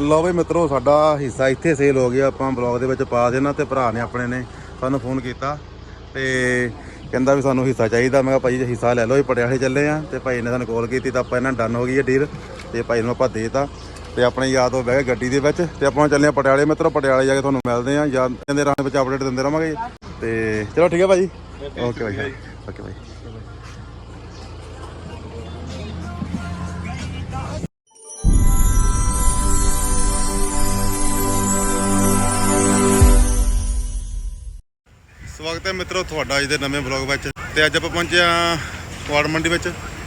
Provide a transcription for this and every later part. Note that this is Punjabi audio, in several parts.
ਲਓ ਬਈ ਮਿੱਤਰੋ ਸਾਡਾ ਹਿੱਸਾ ਇੱਥੇ ਸੇਲ ਹੋ ਗਿਆ ਆਪਾਂ ਬਲੌਗ ਦੇ ਵਿੱਚ ਪਾ ਦੇਣਾ ਤੇ ਭਰਾ ਨੇ ਆਪਣੇ ਨੇ ਸਾਨੂੰ ਫੋਨ ਕੀਤਾ ਤੇ ਕਹਿੰਦਾ ਵੀ ਸਾਨੂੰ ਹਿੱਸਾ ਚਾਹੀਦਾ। ਮੈਂ ਕਿਹਾ ਭਾਈ ਜੇ ਹਿੱਸਾ ਲੈ ਲਓ ਇਹ ਪਟਿਆਲੇ ਚੱਲੇ ਆ ਤੇ ਭਾਈ ਨੇ ਸਾਨੂੰ ਕਾਲ ਕੀਤੀ ਤਾਂ ਆਪਾਂ ਇਹਨਾਂ ਡਨ ਹੋ ਗਈ ਹੈ ਡੀਲ ਤੇ ਭਾਈ ਨੂੰ ਆਪਾਂ ਦੇਤਾ ਤੇ ਆਪਣੇ ਯਾਦ ਹੋ ਬਹਿ ਗਏ ਗੱਡੀ ਦੇ ਵਿੱਚ ਤੇ ਆਪਾਂ ਚੱਲੇ ਆ ਪਟਿਆਲੇ। ਮਿੱਤਰੋ ਪਟਿਆਲੇ ਜਾ ਕੇ ਤੁਹਾਨੂੰ ਮਿਲਦੇ ਆ ਜਾਂ ਦੇ ਰਾਂ ਵਿੱਚ ਅਪਡੇਟ ਦਿੰਦੇ ਰਵਾਂਗੇ ਤੇ ਚਲੋ ਠੀਕ ਹੈ ਭਾਜੀ ਓਕੇ ਭਾਈ ਓਕੇ ਭਾਈ। ਸਵਾਗਤ ਹੈ ਮਿੱਤਰੋ ਤੁਹਾਡਾ ਅੱਜ ਦੇ ਨਵੇਂ ਵਲੌਗ ਵਿੱਚ। ਤੇ ਅੱਜ ਆਪਾਂ ਪਹੁੰਚੇ ਆ ਕੁਆੜ ਮੰਡੀ ਵਿੱਚ।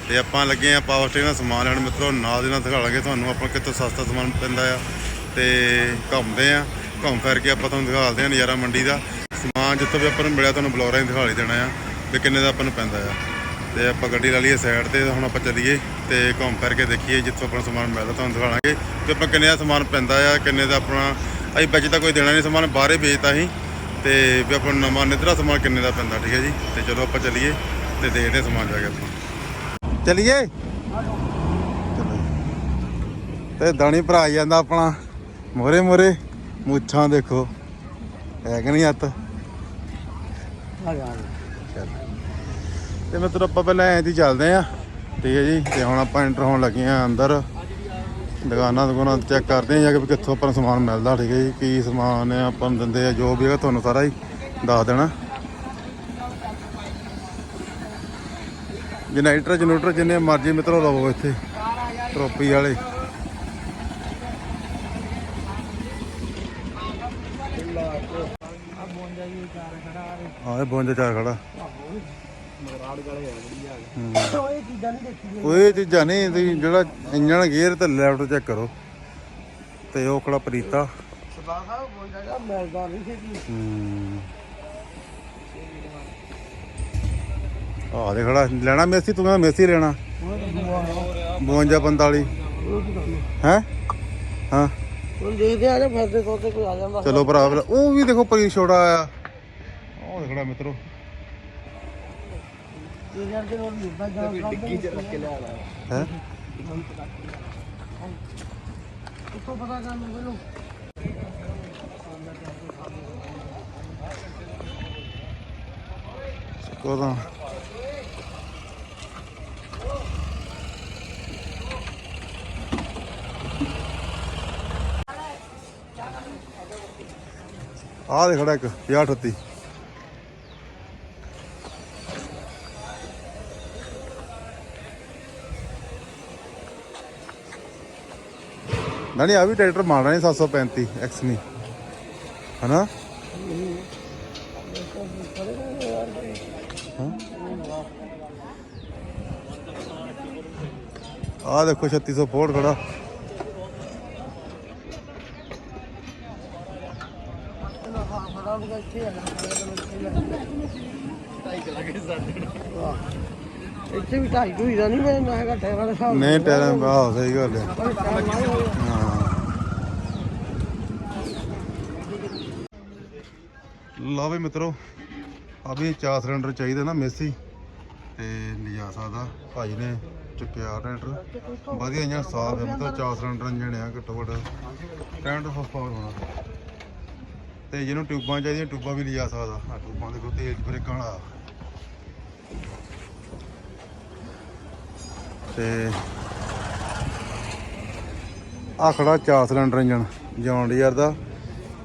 ਤੇ ਆਪਾਂ ਲੱਗੇ ਆ ਪਾਵਰ ਸਟੇਸ਼ਨ ਦਾ ਸਮਾਨ ਲੈਣ ਮਿੱਤਰੋ, ਨਾਲ ਦੇ ਨਾਲ ਦਿਖਾ ਲਾਂਗੇ ਤੁਹਾਨੂੰ ਆਪਾਂ ਕਿੱਥੋਂ ਸਸਤਾ ਸਮਾਨ ਪੈਂਦਾ ਆ। ਤੇ ਘੁੰਮਦੇ ਆ ਘੁੰਮ ਫਿਰ ਕੇ ਆਪਾਂ ਤੁਹਾਨੂੰ ਦਿਖਾਉਂਦੇ ਆ ਨਜ਼ਾਰਾ ਮੰਡੀ ਦਾ। ਸਮਾਨ ਜਿੱਥੋਂ ਵੀ ਆਪਾਂ ਨੂੰ ਮਿਲਿਆ ਤੁਹਾਨੂੰ ਬਲੌਰਾਂ ਹੀ ਦਿਖਾ ਲਈ ਦੇਣਾ ਆ ਵੀ ਕਿੰਨੇ ਦਾ ਆਪਾਂ ਨੂੰ ਪੈਂਦਾ ਆ। ਤੇ ਆਪਾਂ ਗੱਡੀ ਲਾ ਲਈਏ ਸਾਈਡ ਤੇ, ਹੁਣ ਆਪਾਂ ਚੱਲੀਏ ਤੇ ਘੁੰਮ ਫਿਰ ਕੇ ਦੇਖੀਏ ਜਿੱਥੋਂ ਆਪਣਾ ਸਮਾਨ ਮਿਲਦਾ ਤੁਹਾਨੂੰ ਦਿਖਾਵਾਂਗੇ ਤੇ ਆਪਾਂ ਕਿੰਨੇ ਦਾ ਸਮਾਨ ਪੈਂਦਾ ਆ, ਕਿੰਨੇ ਦਾ ਆਪਣਾ, ਅਸੀਂ ਵਿੱਚ ਤਾਂ ਕੋਈ ਦੇਣਾ ਨਹੀਂ, ਸਮਾਨ ਬਾਹਰੇ ਵੇਚਤਾ ਅਸੀਂ। ਤੇ ਵੀ ਆਪਾਂ ਨੂੰ ਨਵਾਂ ਨਿੱਧਰਾ ਸਮਾਨ ਕਿੰਨੇ ਦਾ ਪੈਂਦਾ, ਠੀਕ ਹੈ ਜੀ? ਤੇ ਚਲੋ ਆਪਾਂ ਚੱਲੀਏ ਤੇ ਦੇਖਦੇ ਹਾਂ ਸਮਾਨ ਜਾ ਕੇ ਆਪਾਂ। ਚੱਲੀਏ? ਤੇ ਦਾਣੀ ਭਰਾ ਜਾਂਦਾ ਆਪਣਾ। ਮੋਰੇ ਮੋਰੇ, ਮੁੱਛਾਂ ਦੇਖੋ। ਹੈ ਕਿ ਨਹੀਂ ਹੱਥ? ਚੱਲ। ਤੇ ਮਿੱਤਰੋ, ਆਪਾਂ ਪਹਿਲਾਂ ਐਂ ਦੀ ਚੱਲਦੇ ਆ ਠੀਕ ਹੈ ਜੀ, ਤੇ ਹੁਣ ਆਪਾਂ ਐਂਟਰ ਹੋਣ ਲੱਗੇ ਆ ਅੰਦਰ। ਦੁਕਾਨਾਂ ਦੁਕਾਨਾਂ ਚੈੱਕ ਕਰਦੇ ਆ ਜਾ ਕਿੱਥੋਂ ਆਪਾਂ ਨੂੰ ਸਮਾਨ ਮਿਲਦਾ, ਠੀਕ ਹੈ ਜੀ, ਕੀ ਸਮਾਨ ਆਪਾਂ ਨੂੰ ਦਿੰਦੇ ਆ, ਜੋ ਵੀ ਹੈਗਾ ਤੁਹਾਨੂੰ ਸਾਰਾ ਹੀ ਦੱਸ ਦੇਣਾ। ਜਨਰੇਟਰ ਜਨਰੇਟਰ ਜਿੰਨੇ ਮਰਜ਼ੀ ਮਿੱਤਰੋ ਲਵੋ ਇੱਥੇ, ਟਰੋਪੀ ਵਾਲੇ। ਆਹ ਇਹ 52 ਚਾਰ ਖੜਾ। ਇਹ ਚੀਜ਼ਾਂ ਨਹੀਂ ਦੇਖੀ ਉਹ ਇਹ ਚੀਜ਼ਾਂ ਨਹੀਂ ਤੁਸੀਂ ਜਿਹੜਾ ਇੰਜਣ ਗੇਅਰ ਤੇ ਲੈਫਟ ਚੈੱਕ ਕਰੋ। ਤੇ ਉਹ ਖੜਾ ਪ੍ਰੀਤਾ। ਸਭਾ ਸਾਹਿਬ ਬੋਲਦਾ ਜਾ ਮਿਲਦਾ ਨਹੀਂ ਛੇਤੀ ਹੂੰ। ਆਹ ਦੇ ਖੜਾ ਲੈਣਾ ਮੇਸੀ, ਤੂੰ ਕਹਿੰਦਾ ਮੇਸੀ ਲੈਣਾ। 52 45 ਹੈ? ਹਾਂ। ਹੁਣ ਦੇਖਦੇ ਆ ਜੇ ਫਿਰਦੇ ਤੋਤੇ ਕੋਈ ਆ ਜਾਂਦਾ ਚਲੋ ਭਰਾ ਉਹ ਵੀ ਦੇਖੋ, ਪਰੀ ਛੋੜਾ ਆਇਆ। ਉਹ ਦੇਖੜਾ ਮਿੱਤਰੋ। ਡਿੱਗੀ ਚ ਰੱਖ ਕੇ ਲਿਆ ਹੈ ਉੱਥੋਂ ਪਤਾ ਕਰ ਲਓ ਮੈਨੂੰ ਕੋਦਾ? ਆਹ ਦੇ ਖੜਾ ਇੱਕ 50 38 ਨਹੀਂ ਆ ਵੀ ਟਰੈਕਟਰ ਮਾਰਨਾ ਨਹੀਂ 735 ਐਕਸਮੀ ਹਨਾ? ਆਹ ਦੇਖੋ 3600 ਫੋਰਡ ਖੜਾ। ਇੱਥੇ ਆ ਵੀ ਢਾਈ ਢੂਈ ਦਾ ਨਹੀਂ ਮੈਂ ਨਾ ਹੈਗਾ ਟਾਇਰਾਂ ਦਾ ਨਹੀਂ ਟਾਇਰਾਂ ਆਹ ਸਹੀ ਗੱਲ ਹੈ। ਆ। ਹਾਂ। ਲਓ ਵੀ ਮਿੱਤਰੋ ਆ ਵੀ ਚਾਰ ਸਿਲੰਡਰ ਚਾਹੀਦਾ ਨਾ ਮੇਸੀ, ਤੇ ਲਿਜਾ ਸਕਦਾ ਭਾਈ ਨੇ ਚੁੱਕਿਆ ਟਰੈਕਟਰ। ਵਧੀਆ ਇੰਜਨ ਸਾਫ਼ ਹੈ ਮਤਲਬ ਚਾਰ ਸਿਲੰਡਰ ਇੰਜਣ ਆ, ਘੱਟੋ ਘੱਟ 65 ਹਾਰਸ ਪਾਵਰ ਹੋਣਾ। ਤੇ ਜਿਹਨੂੰ ਟਿਊਬਾਂ ਚਾਹੀਦੀਆਂ, ਟਿਊਬਾਂ ਵੀ ਲਿਜਾ ਸਕਦਾ ਆ ਟਿਊਬਾਂ ਦੇਖੋ, ਤੇਜ਼ ਬ੍ਰੇਕਾਂ ਵਾਲਾ। ਤੇ ਆ ਖੜਾ ਚਾਰ ਸਿਲੰਡਰ ਇੰਜਨ ਜੌਨ ਡੀਅਰ ਦਾ।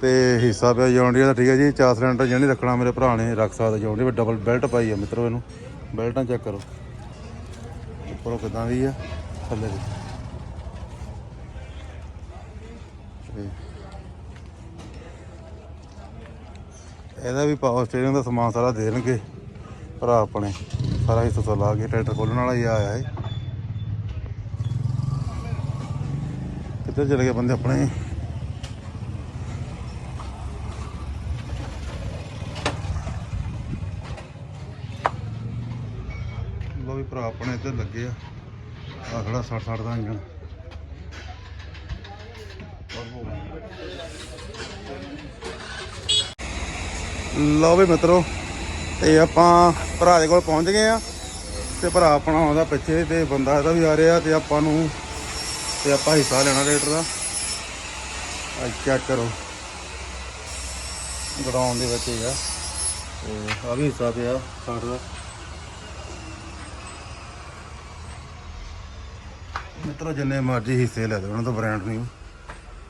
ਤੇ ਹਿੱਸਾ ਪਿਆ ਜੌਨ ਦਾ, ਠੀਕ ਹੈ ਜੀ। ਚਾਰ ਸਿਲੰਡਰ ਇੰਜਨ ਨਹੀਂ ਰੱਖਣਾ ਮੇਰੇ ਭਰਾ ਨੇ, ਰੱਖ ਸਕਦਾ ਜੌਨ ਡੀਅਰ ਡਬਲ ਬੈਲਟ ਪਾਈ ਆ ਮਿੱਤਰੋ ਇਹਨੂੰ। ਬੈਲਟਾਂ ਚੈੱਕ ਕਰੋ। ਉੱਪਰੋਂ ਕਿਦਾਂ ਦੀ ਆ, ਥੱਲੇ ਦੀ ਇਹਦਾ ਵੀ ਪਾਵਰ ਸਟੀਅਰਿੰਗ ਦਾ ਸਮਾਨ ਸਾਰਾ ਦੇ ਦੇਣਗੇ, ਭਰਾ ਆਪਣੇ। ਸਾਰਾ ਹਿੱਸਾ ਤੋਂ ਲਾ ਕੇ ਟਰੈਕਟਰ ਖੋਲਣ ਵਾਲਾ ਹੀ ਆਇਆ ਹੈ ਕਿੱਧਰ ਚਲੇ ਗਏ ਬੰਦੇ ਆਪਣੇ? ਭਰਾ ਆਪਣੇ ਇੱਧਰ ਲੱਗੇ ਆ। ਆ ਖੜਾ 60 60 ਦਾ ਇੰਜਣ। ਲਓ ਵੀ ਮਿੱਤਰੋ, ਤੇ ਆਪਾਂ ਭਰਾ ਦੇ ਕੋਲ ਪਹੁੰਚ ਗਏ ਆ ਤੇ ਭਰਾ ਆਪਣਾ ਆਉਂਦਾ ਪਿੱਛੇ ਤੇ ਬੰਦਾ ਇਹਦਾ ਵੀ ਆ ਰਿਹਾ ਤੇ ਆਪਾਂ ਨੂੰ ਤੇ ਆਪਾਂ ਹਿੱਸਾ ਲੈਣਾ ਰੇਟਰ ਦਾ। ਆ ਚੈੱਕ ਕਰੋ। ਗਰਾਊਂਡ ਦੇ ਵਿੱਚ ਹੀ ਤੇ ਆ ਵੀ ਹਿੱਸਾ ਪਿਆ ਸਾਡ ਦਾ। ਮਿੱਤਰੋ ਜਿੰਨੇ ਮਰਜ਼ੀ ਹਿੱਸੇ ਲੈ ਲਓ ਉਹਨਾਂ ਤੋਂ ਬ੍ਰਾਂਡ ਨਹੀਂ।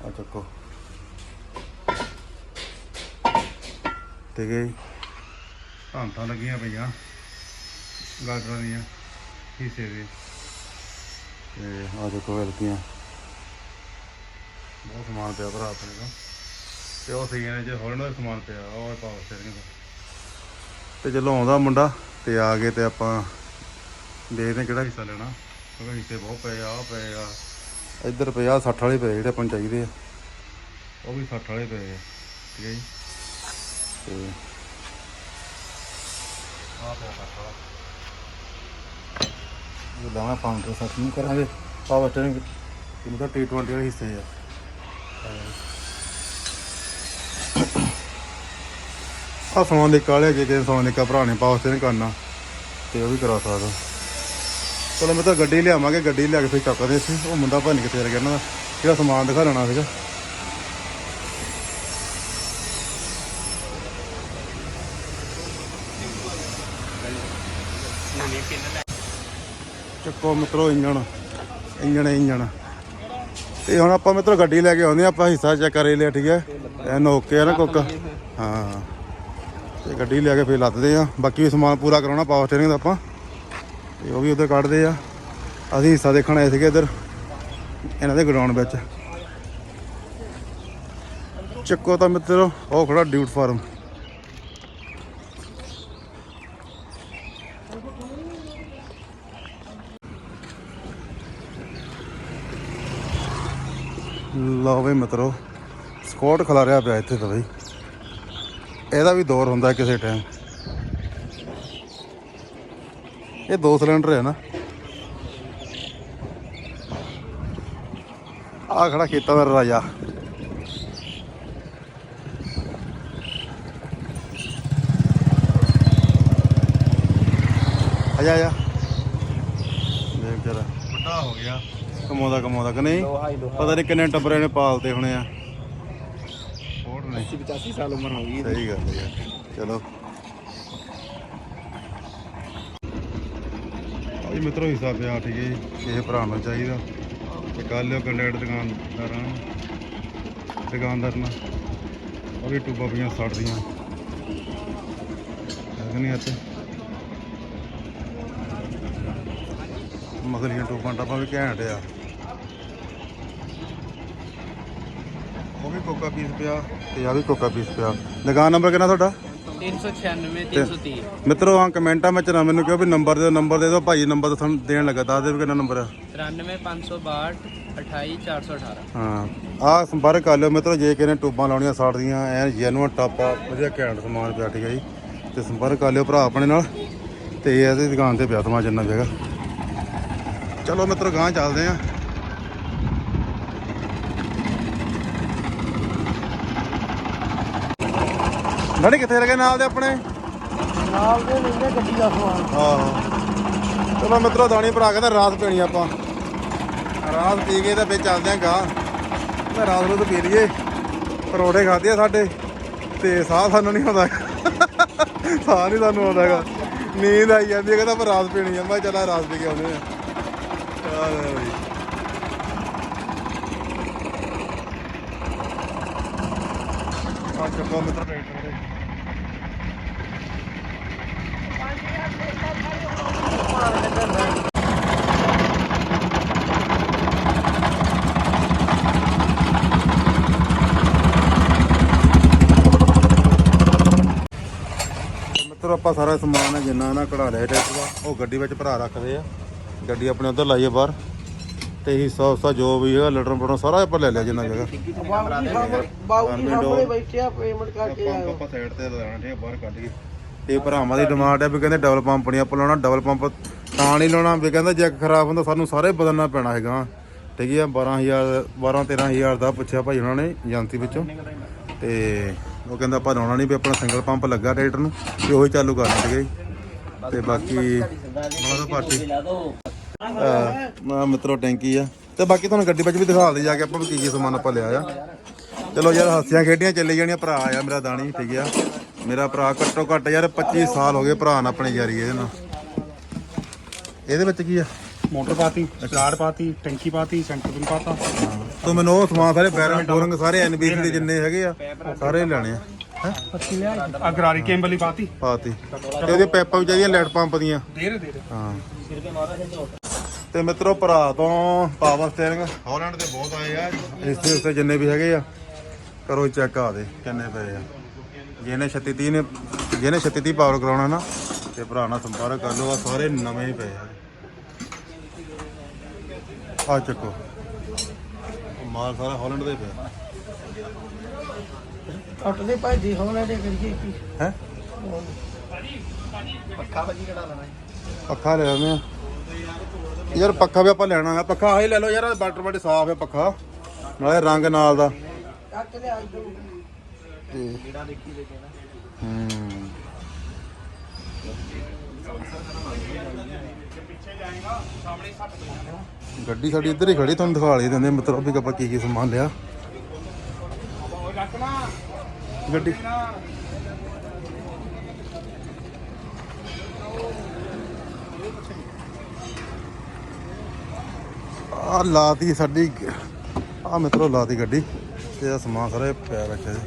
ਆ ਚੱਕੋ। ਤੇ ਗਈ ਭਾਂਤਾਂ ਲੱਗੀਆਂ ਪਈਆਂ ਗਾਡਰਾਂ ਦੀਆਂ, ਹਿੱਸੇ ਦੇ। ਤੇ ਆ ਦੇਖੋ ਵਰਤੀਆਂ ਬਹੁਤ ਸਮਾਨ ਪਿਆ ਭਰਾ ਆਪਣੇ ਕੋਲ। ਤੇ ਉਹ ਸੀਗੇ ਨੇ ਜੇ ਹੋਰਨ ਦਾ ਸਮਾਨ ਪਿਆ, ਉਹ ਪਾਵਰ ਸਟੇਰਿੰਗ ਦਾ ਤੇ। ਜਦੋਂ ਆਉਂਦਾ ਮੁੰਡਾ, ਤੇ ਆ ਗਏ ਤੇ ਆਪਾਂ ਦੇਖਦੇ ਹਾਂ ਕਿਹੜਾ ਹਿੱਸਾ ਲੈਣਾ। ਬਹੁਤ ਪਏ ਆ ਪਏ ਆ। ਇੱਧਰ ਪਏ ਆ 60 ਵਾਲੇ ਪਏ ਜਿਹੜੇ ਆਪਾਂ ਨੂੰ ਚਾਹੀਦੇ ਆ। ਉਹ ਵੀ 60 ਵਾਲੇ ਪਏ ਆ ਠੀਕ ਹੈ ਜੀ। ਤੇ ਆਹ ਪਿਆ 60 ਵਾਲਾ। ਇਹ ਲਾਵਾਂ ਪਾਉਂਦੇ ਸੱਤ ਨੂੰ ਕਰਾਂਗੇ। ਪਾਵਰ ਸਟੇਰਿੰਗ ਇਹਨੂੰ ਤਾਂ T20 ਵਾਲੇ ਹਿੱਸੇ ਆ। ਆ ਸਮਾਨ ਦੇ ਕਾਲੇ ਜੇ ਕਿਸੇ ਸਮਾਨ ਦੇ ਕਾ ਭਰਾ ਨੇ ਪਾਵਰ ਸਟੇਰਿੰਗ ਕਰਨਾ ਤੇ ਉਹ ਵੀ ਕਰਾ ਸਕਦਾ। ਚਲੋ ਮੈਂ ਤਾਂ ਗੱਡੀ ਲਿਆਵਾਂਗੇ, ਗੱਡੀ ਲਿਆ ਕੇ ਫਿਰ ਚੱਕਦੇ ਸੀ ਉਹ ਮੁੰਡਾ ਭੰਨ ਕਿੱਥੇ ਗਿਆ, ਇਹਨਾਂ ਦਾ ਜਿਹੜਾ ਸਮਾਨ ਦਿਖਾ ਲੈਣਾ ਸੀਗਾ। ਚੱਕੋ ਮਿੱਤਰੋ ਇੰਜਣ ਇੰਜਣ ਇੰਜਣ। ਤੇ ਹੁਣ ਆਪਾਂ ਮਿੱਤਰੋ ਗੱਡੀ ਲੈ ਕੇ ਆਉਂਦੇ ਹਾਂ, ਆਪਾਂ ਹਿੱਸਾ ਚੈੱਕ ਕਰੇ ਲਿਆ, ਠੀਕ ਹੈ? ਐਨ ਓਕੇ ਆ ਨਾ ਕੁੱਕ? ਹਾਂ। ਤੇ ਗੱਡੀ ਲੈ ਕੇ ਫੇਰ ਲੱਦਦੇ ਆ ਬਾਕੀ ਵੀ ਸਮਾਨ ਪੂਰਾ ਕਰਾਉਣਾ ਪਾਵਰ ਸਟੇਰਿੰਗ ਦਾ ਆਪਾਂ। ਤੇ ਉਹ ਵੀ ਉੱਧਰ ਕੱਢਦੇ ਆ। ਅਸੀਂ ਹਿੱਸਾ ਦੇਖਣ ਆਏ ਸੀਗੇ ਇੱਧਰ, ਇਹਨਾਂ ਦੇ ਗਰਾਊਂਡ ਵਿੱਚ। ਚੱਕੋ ਤਾਂ ਮਿੱਤਰੋ, ਉਹ ਖੜਾ ਡਿਊਟ ਫਾਰਮ। ਲਓ ਵੀ ਮਿੱਤਰੋ ਸਕੋਟ ਖਿਲਾਰਿਆ ਪਿਆ ਇੱਥੇ ਤਾਂ ਬਈ। ਇਹਦਾ ਵੀ ਦੌਰ ਹੁੰਦਾ ਕਿਸੇ ਟਾਈਮ ਇਹ ਦੋ ਸਿਲੰਡਰ ਹੈ ਨਾ। ਆ ਖੜਾ ਖੇਤਾਂ ਦਾ ਰਾਜਾ। ਆਜਾ ਆਜਾ ਦੇਖ ਜਰਾ। ਵੱਡਾ ਹੋ ਗਿਆ। ਕਮਾਉਂਦਾ ਕਮਾਉਂਦਾ ਕਿ ਨਹੀਂ? ਪਤਾ ਨਹੀਂ ਕਿੰਨੇ ਟੱਬਰੇ ਨੇ ਪਾਲਤੇ ਹੋਣੇ ਆ। ਹੋਰ ਨਹੀਂ 85 ਸਾਲ ਉਮਰ ਹੋ ਗਈ ਸਹੀ ਗੱਲ ਹੈ ਚਲੋ। ਆਈ ਮਿੱਤਰੋ ਹਿੱਸਾ ਪਿਆ ਠੀਕ ਹੈ ਜੀ। ਕਿਸੇ ਭਰਾ ਨੂੰ ਚਾਹੀਦਾ। ਤੇ ਕੱਲ ਲਿਓ ਕੰਡਕਟ ਦੁਕਾਨਦਾਰਾਂ ਦੁਕਾਨਦਾਰ ਨਾਲ ਉਹ ਵੀ ਟੂਬਾਂ ਪਈਆਂ ਸੜਦੀਆਂ ਨਹੀਂ ਹੱਥ ਮਸਲੀਆਂ ਟੂਬਾਂ ਟਾਪਾਂ ਵੀ ਘੈਂਟ ਆ। ਉਹ ਵੀ ਕੋਕਾ ਪੀਸ ਪਿਆ ਤੇ ਆ ਵੀ ਕੋਕਾ ਪੀਸ ਪਿਆ। ਦੁਕਾਨ ਨੰਬਰ ਕਿੰਨਾ ਤੁਹਾਡਾ? 396 330 ਮਿੱਤਰੋ ਆ ਕਮੈਂਟਾਂ ਵਿੱਚ ਨਾ ਮੈਨੂੰ ਕਿਹਾ ਵੀ ਨੰਬਰ ਦੇ ਨੰਬਰ ਦੇ ਦਿਓ ਭਾਈ ਨੰਬਰ ਤੁਹਾਨੂੰ ਦੇਣ ਲੱਗਾ ਦੱਸ ਦੇ ਵੀ ਕਿੰਨਾ ਨੰਬਰ ਆ। 93 562 28418 ਹਾਂ ਆ ਸੰਪਰਕ ਕਰ ਲਿਓ ਮਿੱਤਰੋ ਜੇ ਕਿਸੇ ਨੇ ਟੂਬਾਂ ਲਾਉਣੀਆਂ ਸਾੜਦੀਆਂ ਐ ਜੈਨੂਅਨ ਟਾਪਾ ਵਧੀਆ ਘੈਂਟ ਸਮਾਨ ਪਿਆ ਠੀਕ ਹੈ ਜੀ। ਤੇ ਸੰਪਰਕ ਕਰ ਲਿਓ ਭਰਾ ਆਪਣੇ ਨਾਲ ਤੇ ਇਹਦੀ ਦੁਕਾਨ ਤੇ ਪਿਆ ਤਮਾ ਜਿੰਨਾ ਜਗ੍ਹਾ ਚਲੋ ਮਿੱਤਰੋ ਗਾਂ ਚੱਲਦੇ ਆ। ਡੈਡੀ ਕਿੱਥੇ ਲੱਗੇ ਨਾਲ ਦੇ ਆਪਣੇ? ਨਾਲ ਦੇ ਲੈਂਦੇ ਗੱਡੀ ਦਾ ਸਮਾਨ। ਆਹੋ। ਚਲੋ ਮਿੱਤਰੋ ਦਾਣੀ ਭਰਾ ਕਹਿੰਦਾ ਰਾਤ ਪੀਣੀ ਆਪਾਂ। ਰਾਤ ਪੀ ਕੇ ਤਾਂ ਵਿੱਚ ਚੱਲਦੇ ਆਂ ਗਾਂ ਮੈਂ ਰਾਤ ਨੂੰ ਤਾਂ ਪੀ ਲਈਏ। ਪਰੌੜੇ ਖਾਦੇ ਆ ਸਾਡੇ। ਤੇ ਸਾਹ ਸਾਨੂੰ ਨਹੀਂ ਆਉਂਦਾ। ਸਾਹ ਨਹੀਂ ਸਾਨੂੰ ਆਉਂਦਾ ਹੈਗਾ। ਨੀਂਦ ਆਈ ਜਾਂਦੀ ਹੈ ਕਹਿੰਦਾ ਆਪਾਂ ਰਾਤ ਪੀਣੀ ਆ। ਮੈਂ ਚੱਲ ਰਾਤ ਪੀ ਕੇ ਆਉਂਦੇ ਆ। ਆ ਲੈ ਬਈ। ਆ ਚੱਕੋ ਮਿੱਤਰ ਟਰੈਕਟਰ ਦੇ ਮਿੱਤਰੋ ਆਪਾਂ ਸਾਰਾ ਸਮਾਨ ਹੈ ਜਿੰਨਾ ਨਾ ਕਢਾ ਲਿਆ ਟਰੈਕਟਰ ਦਾ ਉਹ ਗੱਡੀ ਵਿੱਚ ਭਰਾ ਰੱਖਦੇ ਆ। ਗੱਡੀ ਆਪਣੇ ਉਧਰ ਲਾਈਏ ਬਾਹਰ। ਤੇ ਹਿੱਸਾ ਉਸਾ ਜੋ ਵੀ ਹੈਗਾ ਲਟਰ ਪਟਰ ਸਾਰਾ ਆਪਾਂ ਲੈ ਲਿਆ ਜਿੰਨਾ ਜਗ੍ਹਾ। ਬਾਬੂ ਜੀ ਸਾਹਮਣੇ ਬਾਬੂ ਜੀ ਸਾਹਮਣੇ ਬੈਠੇ ਆ ਪੇਮੈਂਟ ਕਰਕੇ ਪੰਪ ਆਇਓ ਆਪਾਂ ਸਾਈਡ ਤੇ ਲਾਣਾ ਠੀਕ ਹੈ ਬਾਹਰ ਕੱਢ ਕੇ। ਤੇ ਭਰਾਵਾਂ ਦੀ ਡਿਮਾਂਡ ਹੈ ਵੀ ਕਹਿੰਦੇ ਡਬਲ ਪੰਪ ਨਹੀਂ ਆਪਾਂ ਲਾਉਣਾ ਡਬਲ ਪੰਪ ਤਾਂ ਨਹੀਂ ਲਾਉਣਾ। ਵੀ ਕਹਿੰਦਾ ਜੈਕ ਖਰਾਬ ਹੁੰਦਾ ਸਾਨੂੰ ਸਾਰੇ ਬਦਲਣਾ ਪੈਣਾ ਹੈਗਾ। ਠੀਕ ਹੈ 12000 12 13000 ਦਾ ਪੁੱਛਿਆ ਭਾਈ ਉਹਨਾਂ ਨੇ ਏਜੰਸੀ ਵਿੱਚੋਂ। ਤੇ ਉਹ ਕਹਿੰਦਾ ਆਪਾਂ ਲਾਉਣਾ ਨਹੀਂ ਵੀ ਆਪਣਾ ਸਿੰਗਲ ਪੰਪ ਲੱਗਾ ਟਰੈਕਟਰ ਨੂੰ ਤੇ ਉਹੀ ਚਾਲੂ ਹੈ ਜੀ। ਤੇ ਬਾਕੀ ਮਾਦਾ ਪਾਰਟੀ। ਆ ਮਿੱਤਰੋ ਟੈਂਕੀ ਆ। ਤੇ ਬਾਕੀ ਤੁਹਾਨੂੰ ਗੱਡੀ ਵਿੱਚ ਵੀ ਦਿਖਾ ਦੇ ਜਾ ਕੇ ਆਪਾਂ ਵੀ ਕੀ ਕੀ ਸਮਾਨ ਆਪਾਂ ਲਿਆ ਆ। ਚਲੋ ਯਾਰ ਹਾਸੀਆਂ ਖੇਡੀਆਂ ਚੱਲੀ ਜਾਣੀਆਂ ਭਰਾ ਆ ਮੇਰਾ ਦਾਣੀ ਠੀਕ ਆ। ਮੇਰਾ ਭਰਾ ਘੱਟੋ ਘੱਟ ਯਾਰ 25 ਸਾਲ ਹੋ ਗਏ ਭਰਾ ਨਾਲ ਆਪਣੀ ਯਾਰੀ ਇਹਦੇ ਨਾਲ। ਇਹਦੇ ਵਿੱਚ ਕੀ ਆ? ਮੋਟਰ ਪਾਤੀ ਸਟਾਰਟ ਪਾਤੀ ਟੈਂਕੀ ਪਾਤੀ ਸੈਂਟਰ ਪਿਨ ਪਾਤਾ। ਤੂੰ ਮੈਨੂੰ ਉਹ ਸਮਾਨ ਸਾਰੇ ਬੈਰੰਗ ਬੋਰੰਗ ਸਾਰੇ ਐਨਬੀਸੀ ਦੇ ਜਿੰਨੇ ਹੈਗੇ ਆ ਸਾਰੇ ਲੈਣੇ ਆ। ਹੈ? ਪੱਤੀ ਲਿਆ ਆ ਗਰਾਰੀ ਕੇਬਲ ਹੀ ਪਾਤੀ। ਪਾਤੀ। ਤੇ ਉਹਦੇ ਪੈਪਾਂ ਵੀ ਚਾਹੀਦੀਆਂ ਲੈਟ ਪੰਪ ਦੀਆਂ। ਦੇ ਦੇ ਦੇ ਦੇ। ਹਾਂ। ਤੇ ਮਿੱਤਰੋ ਭਰਾ ਤੋਂ ਪਾਵਰ ਸਟੀਅਰਿੰਗ। ਹਾਲੈਂਡ ਦੇ ਬਹੁਤ ਆਏ ਆ। ਇਸ ਦੇ ਉੱਤੇ ਜਿੰਨੇ ਵੀ ਹੈਗੇ ਆ ਕਰੋ ਚੈੱਕ ਆ ਦੇ ਕਿੰਨੇ ਪਏ ਆ। ਜਿਹਨੇ 3630 ਨੇ ਜਿਹਨੇ 3630 ਪਾਵਰ ਕਰਾਉਣਾ ਨਾ ਤੇ ਭਰਾ ਨਾਲ ਸੰਪਰਕ ਕਰ ਲਓ ਆ ਸਾਰੇ ਨਵੇਂ ਹੀ ਪਏ ਆ। ਆ ਚੱਕੋ। ਮਾਲ ਸਾਰਾ ਹਾਲੈਂਡ ਦਾ ਹੀ ਪਿਆ। ਕੱਟ ਦੇ ਦੀ ਹੋਣਾ ਦੇ ਕਰੀਏ ਕੀ? ਹੈ? ਪੱਖਾ ਭਾਜੀ ਕਢਾ ਲੈਣਾ ਪੱਖਾ ਲੈ ਲੈਂਦੇ ਆ। ਯਾਰ ਪੱਖਾ ਵੀ ਆਪਾਂ ਲੈਣਾ ਆ ਪੱਖਾ ਆਹੀ ਲੈ ਲਓ ਯਾਰ ਬੈਟਰ ਬੈਟਰ ਸਾਫ਼ ਹੈ ਪੱਖਾ। ਨਾਲੇ ਰੰਗ ਨਾਲ ਦਾ। ਕੱਟ ਲਿਆ ਇੱਧਰ ਜਿਹੜਾ ਦੇਖੀ ਦੇ ਹੂੰ। ਗੱਡੀ ਸਾਡੀ ਇੱਧਰ ਹੀ ਖੜੀ ਤੁਹਾਨੂੰ ਦਿਖਾ ਲਈ ਦਿੰਦੇ ਮਤਲਬ ਵੀ ਆਪਾਂ ਕੀ ਕੀ ਸਮਾਨ ਲਿਆ ਗੱਡੀ ਆ ਲਾਤੀ ਸਾਡੀ ਆ ਮਿੱਤਰੋ ਲਾਤੀ ਗੱਡੀ ਤੇ ਆ ਸਮਾਨ ਸਾਰਾ ਪਿਆ ਵਿੱਚ ਇਹਦੇ।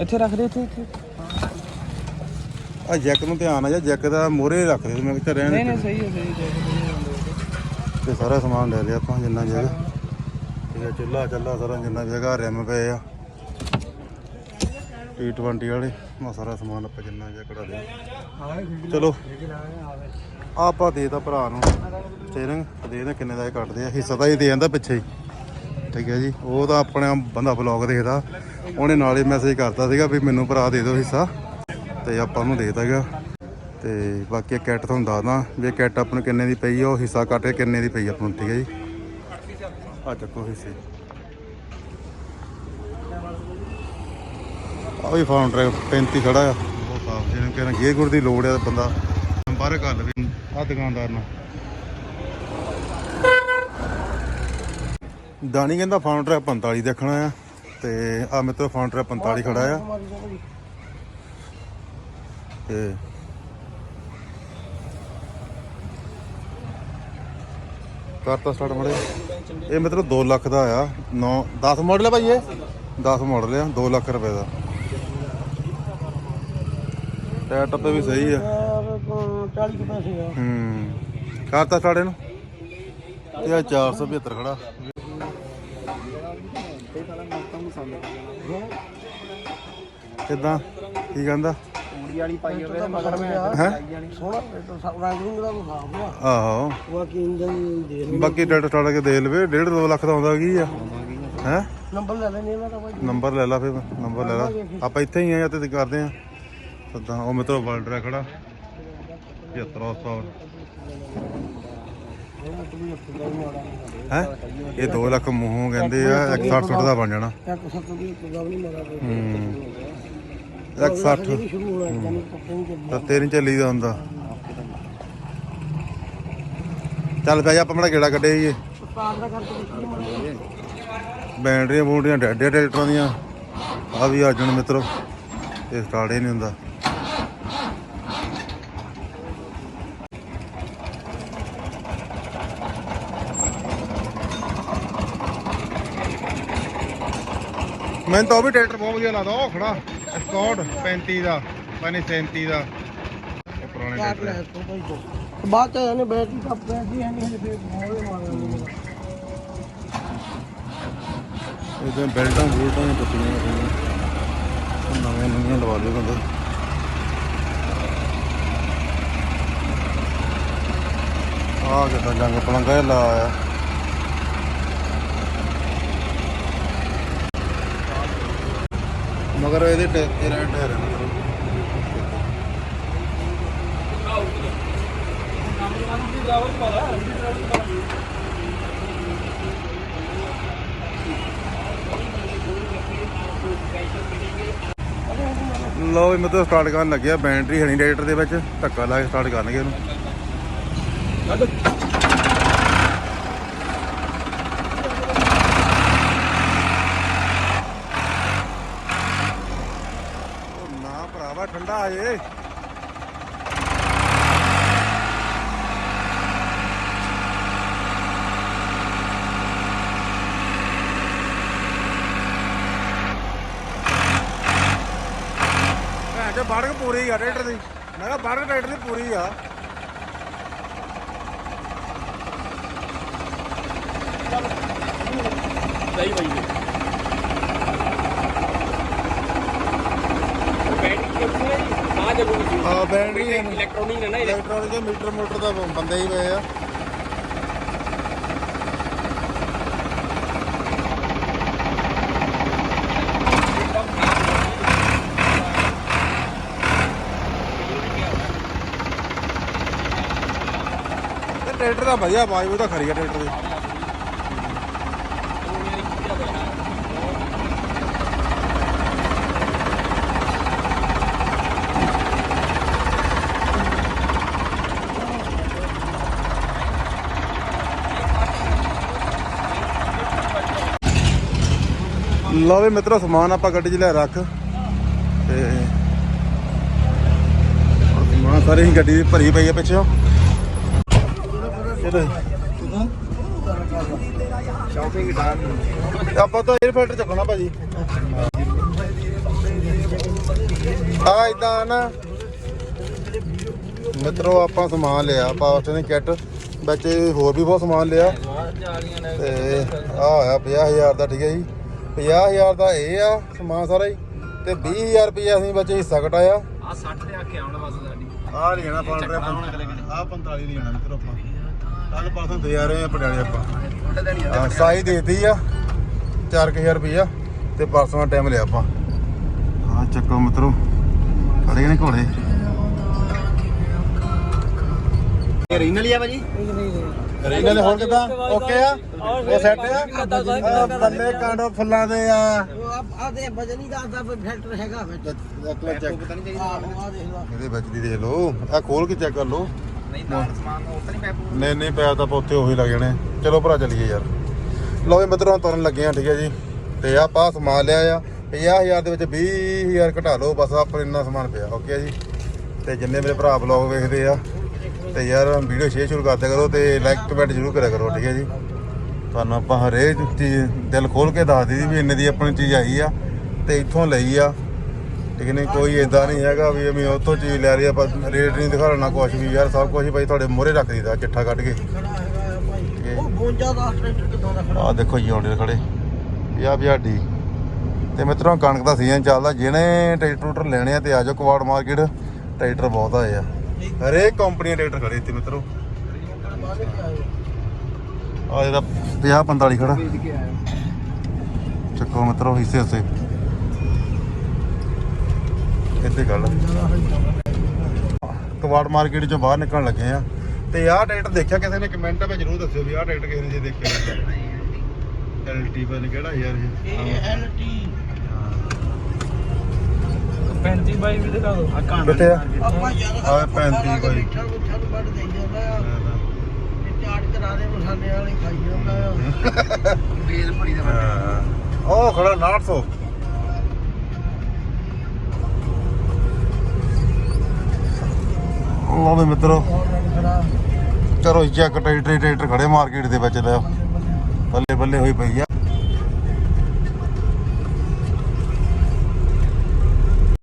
ਇੱਥੇ ਰੱਖ ਦੇ ਇੱਥੇ ਆ ਜੈਕ ਨੂੰ ਧਿਆਨ ਆ ਜਾ ਜੈਕ ਦਾ ਮੋਰੇ ਰੱਖ ਦੇ ਮੈਂ ਕਿਹਾ ਰਹਿਣ ਦੇ। ਸਹੀ ਹੈ ਸਹੀ ਹੈ ਤੇ ਸਾਰਾ ਸਮਾਨ ਲੈ ਲਿਆ ਆਪਾਂ ਜਿੰਨਾ ਵੀ ਹੈਗਾ ਠੀਕ ਹੈ ਚੁੱਲਾ ਚੱਲਾ ਸਾਰਾ ਜਿੰਨਾ ਜਗ੍ਹਾ ਹੈਗਾ ਰਿਮ ਪਏ ਆ। T20 ਵਾਲੇ, ਮੈਂ ਸਾਰਾ ਸਮਾਨ ਆਪਾਂ ਜਿੰਨਾ ਜਿਹਾ ਕਢਾ ਲਿਆ। ਚਲੋ ਆਹ ਆਪਾਂ ਦੇਤਾ ਭਰਾ ਨੂੰ ਸਟੀਅਰਿੰਗ ਦੇ ਦੇ ਕਿੰਨੇ ਦਾ ਇਹ ਕੱਟਦੇ ਆ, ਹਿੱਸਾ ਤਾਂ ਇਹ ਦੇ ਜਾਂਦਾ ਪਿੱਛੇ ਹੀ। ਠੀਕ ਹੈ ਜੀ, ਉਹ ਤਾਂ ਆਪਣਾ ਬੰਦਾ ਬਲੌਗ ਦੇਖਦਾ। ਉਹਨੇ ਨਾਲ ਹੀ ਮੈਸੇਜ ਕਰਤਾ ਸੀਗਾ ਵੀ ਮੈਨੂੰ ਭਰਾ ਦੇ ਦਿਓ ਹਿੱਸਾ। ਤੇ ਆਪਾਂ ਨੂੰ ਦੇ ਗਿਆ। ਤੇ ਬਾਕੀ ਇਹ ਕਿੱਟ ਤੁਹਾਨੂੰ ਦੱਸਦਾ, ਵੀ ਇਹ ਕਿੱਟ ਆਪਾਂ ਨੂੰ ਕਿੰਨੇ ਦੀ ਪਈ ਆ, ਉਹ ਹਿੱਸਾ ਕੱਟ ਕੇ ਕਿੰਨੇ ਦੀ ਪਈ ਆਪਾਂ ਨੂੰ ਠੀਕ ਹੈ ਜੀ? ਆ ਚੱਕੋ ਹਿੱਸੇ। ਆ ਵੀ ਫਾਊਂਡਰ 35 ਖੜਾ ਆ। ਬਹੁਤ ਸਾਫ਼, ਜਿਹਨੂੰ ਕਹਿੰਦਾ ਗੇਅਰ ਗੁਰ ਦੀ ਲੋੜ ਆ ਬੰਦਾ ਸੰਪਰਕ ਕਰ ਲਵੇ। ਆ ਦੁਕਾਨਦਾਰ ਨਾਲ। ਦਾਣੀ ਕਹਿੰਦਾ ਫਾਊਂਡਰ 45 ਦੇਖਣਾ ਆ, ਤੇ ਆ ਮਿੱਤਰ ਫਾਊਂਡਰ 45 ਖੜਾ ਆ। ਤੇ ਕਰਤਾ ਸਟਾਰਟ ਮੜੇ ਇਹ ਮਤਲਬ 2 ਲੱਖ ਦਾ ਆ 9 10 ਮਾਡਲ ਹੈ ਭਾਈ ਇਹ? 10 ਮਾਡਲ ਆ 2 ਲੱਖ ਰੁਪਏ ਦਾ। ਟਾਇਰ ਟੱਪੇ ਵੀ ਸਹੀ ਆ। ਯਾਰ 40 ਕੁ ਪੈਸੇ ਆ ਹੂੰ। ਕਰਤਾ ਸਟਾਰਟ ਇਹਨੂੰ। ਇਹ ਆ 475 ਖੜਾ। ਕਿੱਦਾਂ? ਕੀ ਕਹਿੰਦਾ? ਵਾਲੀ ਪਾਈ ਹੋਵੇ ਮਗਰ ਮੈਂ ਹੈ? ਸੋਹਣਾ ਰੇਟਰ ਸਭ ਰੰਗ ਰੂੰਗ ਦਾ ਕੋਈ ਸਾਫ਼ ਆ। ਆਹੋ। ਬਾਕੀ ਇੰਜਨ ਦੇ ਲਓ। ਬਾਕੀ ਡਾਟਾ ਸਟਾਰਟ ਕੇ ਦੇ ਲਵੇ 1.5 2 ਲੱਖ ਦਾ ਆਉਂਦਾ ਕੀ ਆ? ਹੈ? ਨੰਬਰ ਲੈ ਲੈਣੇ ਇਹਨਾਂ ਦਾ ਭਾਈ। ਨੰਬਰ ਲੈ ਲਾ ਫਿਰ ਨੰਬਰ ਲੈ ਲਾ। ਆਪਾਂ ਇੱਥੇ ਹੀ ਆ ਜਾਂ ਤੇ ਕਰਦੇ ਆ। ਸਦਾ ਉਹ ਮਿੱਤਰੋ ਵਰਲਡ ਹੈ ਖੜਾ 75 ਹਾਰਸ ਪਾਵਰ ਹੈ? ਇਹ 2 ਲੱਖ ਮੂੰਹੋਂ ਕਹਿੰਦੇ ਆ 160 ਸੁੱਟ ਦਾ ਬਣ ਜਾਣਾ। ਇੱਕ ਸੱਤ ਦੀ ਇੱਕ ਗੱਲ ਨਹੀਂ ਮਾਰਾ ਕੋਈ ਹੂੰ। 160 ਜਿਹੜੀ ਸ਼ੁਰੂ ਹੋਣਾ ਜਾਨੀ ਪੱਕੇ ਨਹੀਂ ਚੱਲਦੀ ਤਾਂ ਤੇਰੇ ਚੱਲੀਦਾ ਹੁੰਦਾ। ਚੱਲ ਪਿਆ ਜੀ ਆਪਾਂ ਮੜਾ ਗੇੜਾ ਕੱਢੇ ਜੀ ਉਸਤਾਦ ਦਾ ਕਰਕੇ ਦੇਖੀ ਮਨ ਬੈਟਰੀਆਂ ਬੂਟਰੀਆਂ ਡੈਡੇ ਟਰੈਕਟਰਾਂ ਦੀਆਂ। ਆ ਵੀ ਅਰਜਨ ਮਿੱਤਰੋ ਇਹ ਸਟਾਰਟ ਹੀ ਨਹੀਂ ਹੁੰਦਾ। ਮੈਨੂੰ ਤਾਂ ਉਹ ਵੀ ਟਰੈਕਟਰ ਬਹੁਤ ਵਧੀਆ ਲੱਗਦਾ ਉਹ ਖੜਾ। ਸਕਾਟ 35 ਦਾ ਪਾਣੀ 37 ਦਾ। ਇਹ ਪੁਰਾਣੇ ਟਰੈਕਟਰ। ਤੋਂ ਤੋਂ ਬਾਅਦ ਚ ਇਹਨੇ ਬੈਟਰੀ ਕੱਪ ਬੈਟਰੀ ਹੈ ਨਹੀਂ ਹਲੇ ਫੇਰ ਮੋੜੇ ਮਾਰ ਇਹਦੇ ਬੈਲਟਾਂ ਬੂਲਟਾਂ ਹੀ ਟੁੱਟੀਆਂ ਹੋਈਆਂ ਨਵੇਂ ਨਵੀਆਂ ਲਵਾ ਲਿਓ ਬੰਦਾ। ਆ ਕਿਤਾ ਜੰਗ ਪਲੰਗਾ ਜਿਹਾ ਲਾ ਆਇਆ ਮਗਰ ਇਹਦੇ ਟੈ- ਤੇਰਾ ਟਾਇਰ ਹੈ ਲੋ ਵੀ ਮਤਲਬ ਸਟਾਰਟ ਕਰਨ ਲੱਗਿਆ ਬੈਟਰੀ ਹਣੀ ਰੇਟਰ ਦੇ ਵਿੱਚ, ਧੱਕਾ ਲਾ ਕੇ ਸਟਾਰਟ ਕਰਨਗੇ ਇਹਨੂੰ। ਚੱਲਦਾ ਹਜੇ ਭੈਣ ਤੇ ਬੜਕ ਪੂਰੀ ਆ ਟਰੈਕਟਰ ਦੀ ਮੈਂ ਕਿਹਾ ਬੜਕ ਟਰੈਕਟਰ ਦੀ ਪੂਰੀ ਆ ਸਹੀ ਬਾਈ ਜੀ ਬੈਟਰੀ ਕਿੱਥੇ ਹੈ ਜੀ ਆ ਚੱਲੂਗੀ ਜੀ ਆ ਬੈਟਰੀ ਇਲੈਕਟ੍ਰੋਨਿਕ ਨੇ ਇਲੈਕਟ੍ਰੋਨਿਕ ਦੇ ਮੀਟਰ ਮੋਟਰ ਦਾ ਬੰਦੇ ਹੀ ਪਏ ਆ। ਟਰੈਕਟਰ ਦਾ ਵਧੀਆ ਆਵਾਜ਼ ਉਹ ਤਾਂ ਖਰੀ ਆ ਟਰੈਕਟਰ ਦੀ। ਲਓ ਵੀ ਮਿੱਤਰੋ, ਸਮਾਨ ਆਪਾਂ ਗੱਡੀ 'ਚ ਲੈ ਰੱਖ। ਤੇ ਸਮਾਨ ਸਾਰੇ ਹੀ ਗੱਡੀ ਭਰੀ ਪਈ ਹੈ ਪਿੱਛੋਂ। ਚਲੋ ਸ਼ਾਪਿੰਗ ਡਨ ਆਪਾਂ ਤਾਂ 에ਅਰ ਫਿਲਟਰ ਚੱਕਣਾ ਭਾਜੀ। ਆ ਇਦਾਂ ਨਾ। ਮਿੱਤਰੋ, ਆਪਾਂ ਸਮਾਨ ਲਿਆ ਪਾਸਟ ਸਟੇਸ਼ਨ ਕਿੱਟ ਵਿੱਚ ਹੋਰ ਵੀ ਬਹੁਤ ਸਮਾਨ ਲਿਆ। ਤੇ ਆ ਹੋਇਆ 50000 ਦਾ, ਠੀਕ ਹੈ ਜੀ। 50000 ਦਾ ਇਹ ਆ ਸਮਾਨ ਸਾਰਾ ਹੀ ਤੇ 20000 ਰੁਪਏ ਅਸੀਂ ਵਿੱਚ ਹਿੱਸਾ ਕਟਾਇਆ ਆ 60 ਤੇ ਆ ਕੇ ਆਉਣਾ ਬਸ ਸਾਡੀ। ਆ ਲੈਣਾ ਪਾਉਣ ਰਿਹਾ ਆ 45 ਲੈਣਾ ਮਿੱਤਰੋ ਆਪਾਂ। ਕੱਲ ਪਾਸੋਂ ਦੇ ਆ ਰਹੇ ਆ ਪਟਿਆਲੇ ਆਪਾਂ। ਹਾਂ ਸਾਈ ਦੇਤੀ ਆ 4000 ਰੁਪਇਆ ਤੇ ਪਰਸੋਂ ਟਾਈਮ ਲਿਆ ਆਪਾਂ। ਹਾਂ ਚੱਕੋ ਮਿੱਤਰੋ ਖੜੇ ਨੇ ਘੋੜੇ। ਇਹ ਰੀਨਲ ਹੀ ਆ ਭਾਜੀ? ਰੀਨਲ ਹੋਰ ਕਿਦਾਂ? ਓਕੇ ਆ? ਉਹ ਸੈੱਟ ਆ? ਬੱਲੇ ਕਾਂਡੋ ਫੁੱਲਾਂ ਦੇ ਆ। ਉਹ ਆ ਦੇ ਵਜਨ ਹੀ ਦੱਸਦਾ ਫਿਰ ਫਿਲਟਰ ਹੈਗਾ ਵਿੱਚ ਚੈੱਕ ਪਤਾ ਨਹੀਂ ਚਾਹੀਦਾ ਲਾ। ਇਹਦੇ ਵਿੱਚ ਦੀ ਦੇਖ ਲਓ। ਆ ਖੋਲ ਕੇ ਚੈੱਕ ਕਰ ਲਓ। ਨਹੀਂ ਨਾਲ ਸਮਾਨ ਹੋਰ ਤਾਂ ਨਹੀਂ ਪੈਪ ਨਹੀਂ ਨਹੀਂ ਪਿਆ ਤਾਂ ਉੱਥੇ ਉਹੀ ਲੱਗ ਜਾਣੇ। ਚਲੋ ਭਰਾ ਚੱਲੀਏ ਯਾਰ। ਲਓ ਵੀ ਮਿੱਤਰੋ ਤੁਰਨ ਲੱਗੇ ਆ ਠੀਕ ਹੈ ਜੀ। ਤੇ ਆ ਪਾ ਸਮਾਨ ਲਿਆ ਆ। 50000 ਦੇ ਵਿੱਚ 20000 ਘਟਾ ਲਓ ਬਸ ਆਪਣੇ ਇੰਨਾ ਸਮਾਨ ਪਿਆ ਓਕੇ ਜੀ? ਤੇ ਜਿੰਨੇ ਮੇਰੇ ਭਰਾ ਬਲੌਗ ਵੇਖਦੇ ਆ ਤੇ ਯਾਰ ਵੀਡੀਓ ਸ਼ੇਅਰ ਸ਼ੁਰੂ ਕਰ ਦਿਆ ਕਰੋ ਤੇ ਲਾਈਕ ਕਮੈਂਟ ਜ਼ਰੂਰ ਕਰਿਆ ਕਰੋ ਠੀਕ ਹੈ ਜੀ? ਤੁਹਾਨੂੰ ਆਪਾਂ ਹਰੇਕ ਚੀਜ਼ ਦਿਲ ਖੋਲ ਕੇ ਦੱਸ ਦਈਦੀ ਵੀ ਇੰਨੇ ਦੀ ਆਪਣੀ ਚੀਜ਼ ਆਈ ਆ ਤੇ ਇੱਥੋਂ ਲਈ ਆ। ਠੀਕ ਨਹੀਂ ਕੋਈ ਇਦਾਂ ਨਹੀਂ ਹੈਗਾ ਵੀ ਅਸੀਂ ਉੱਥੋਂ ਚੀਜ਼ ਲੈ ਲਈ ਆਪਾਂ ਰੇਟ ਨਹੀਂ ਦਿਖਾਉਣਾ ਕੁਝ ਵੀ ਯਾਰ ਸਭ ਕੁਝ ਭਾਈ ਤੁਹਾਡੇ ਮੂਹਰੇ ਰੱਖ ਦਿੱਤਾ ਚਿੱਠਾ ਕੱਢ ਕੇ। ਆ ਉਹ 52 ਦਾ ਟਰੈਕਟਰ ਕਿੱਦਾਂ ਦਾ ਖੜਾ? ਆਹ ਦੇਖੋ ਜੀ ਆਉਂਦੇ ਖੜੇ। ਪੰਜਾਹ ਪੰਜਾਹ ਡੀ ਤੇ ਮਿੱਤਰੋ ਕਣਕ ਦਾ ਸੀਜ਼ਨ ਚੱਲਦਾ ਜਿਹਨੇ ਟਰੈਕਟਰ ਲੈਣੇ ਆ ਤੇ ਆ ਜਾਓ ਕਵਾੜ ਮਾਰਕੀਟ। ਟਰੈਕਟਰ ਬਹੁਤ ਆਏ ਆ। ਹਰੇਕ ਕੰਪਨੀ ਦੇ ਟਰੈਕਟਰ ਖੜੇ ਇੱਥੇ ਮਿੱਤਰੋ। ਆ ਇਹਦਾ 50 45 ਖੜਾ। ਕੇ ਆਇਆ। ਚੱਕੋ ਮਿੱਤਰੋ ਹਿੱਸੇ ਹਿੱਸੇ। ਇੱਥੇ ਗੱਲ ਕਵਾੜ ਮਾਰਕੀਟ ਚੋਂ ਬਾਹਰ ਨਿਕਲਣ ਲੱਗੇ ਆ। ਤੇ ਆਹ ਟਰੈਕਟਰ ਦੇਖਿਆ ਕਿਸੇ ਨੇ? ਕਮੈਂਟ ਵਿੱਚ ਜਰੂਰ ਦੱਸਿਓ ਵੀ ਆਹ ਟਰੈਕਟਰ ਕਿਸੇ ਨੇ ਜੇ ਦੇਖਿਆ ਐਲਟੀ ਪਨ ਕਿਹੜਾ ਯਾਰ ਇਹ? ਐਲਟੀ 35 ਬਾਈ ਵੀ ਦਿਖਾ ਦਿਓ। ਆ ਕਾਂਡ ਆ? ਆਪਾਂ ਯਾਰ ਆਹ 35 ਕੋਈ। ਮਿੱਠਾ ਮੁੱਠਾ ਨੂੰ ਵੱਢ ਦੇਈ ਜਾਂਦਾ ਆ ਇਹ ਚਾਟ ਕਰਾ ਦੇ ਮਸਾਲੇ ਵਾਲੇ ਖਾਈ ਜਾਂਦਾ ਆ ਬੇਲ ਭਰੀ ਦਾ ਹਾਂ। ਉਹ ਖੜਾ 900 ਲਓ ਵੀ ਮਿੱਤਰੋ। ਕਰੋ ਚੈੱਕ ਟਰੈਕਟਰ ਟਰੈਕਟਰ ਖੜੇ ਮਾਰਕੀਟ ਦੇ ਵਿੱਚ ਲੈ ਬੱਲੇ ਬੱਲੇ ਹੋਈ ਪਈ ਆ।